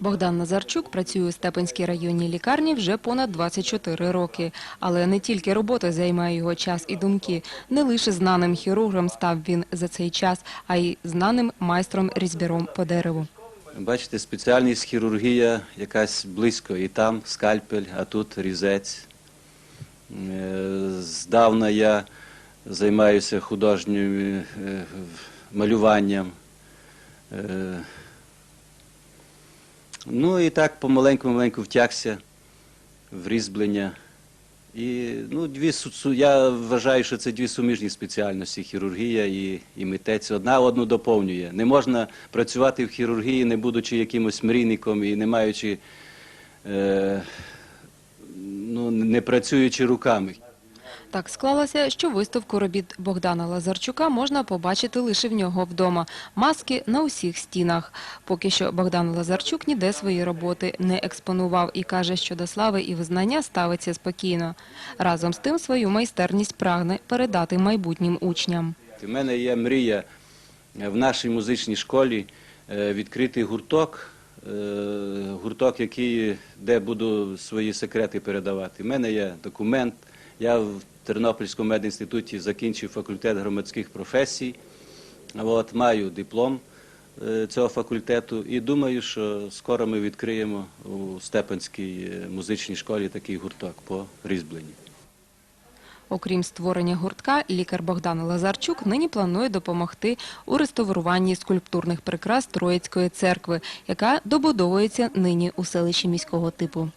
Богдан Назарчук працює у Степанській районній лікарні вже понад 24 роки. Але не тільки робота займає його час і думки. Не лише знаним хірургом став він за цей час, а й знаним майстром-різьбіром по дереву. Бачите, спеціальність хірургія якась близько, і там скальпель, а тут різець. Е, Здавна я займаюся художнім е, малюванням. Ну і так помаленьку-маленьку втягся в різьблення. І ну, дві, я вважаю, що це дві суміжні спеціальності хірургія і, і митець. Одна одну доповнює. Не можна працювати в хірургії, не будучи якимось мрійником і не маючи, е, ну, не працюючи руками. Так склалося, що виставку робіт Богдана Лазарчука можна побачити лише в нього вдома. Маски на усіх стінах. Поки що Богдан Лазарчук ніде свої роботи не експонував і каже, що до слави і визнання ставиться спокійно. Разом з тим свою майстерність прагне передати майбутнім учням. У мене є мрія е, в нашій музичній школі е, відкрити гурток, е, гурток, який, де буду свої секрети передавати. У мене є документ. Я в Тернопільському медінституті закінчив факультет громадських професій. От, маю диплом е, цього факультету і думаю, що скоро ми відкриємо у Степанській е, музичній школі такий гурток по різьбленню. Окрім створення гуртка, лікар Богдан Лазарчук нині планує допомогти у реставруванні скульптурних прикрас Троїцької церкви, яка добудовується нині у селищі міського типу.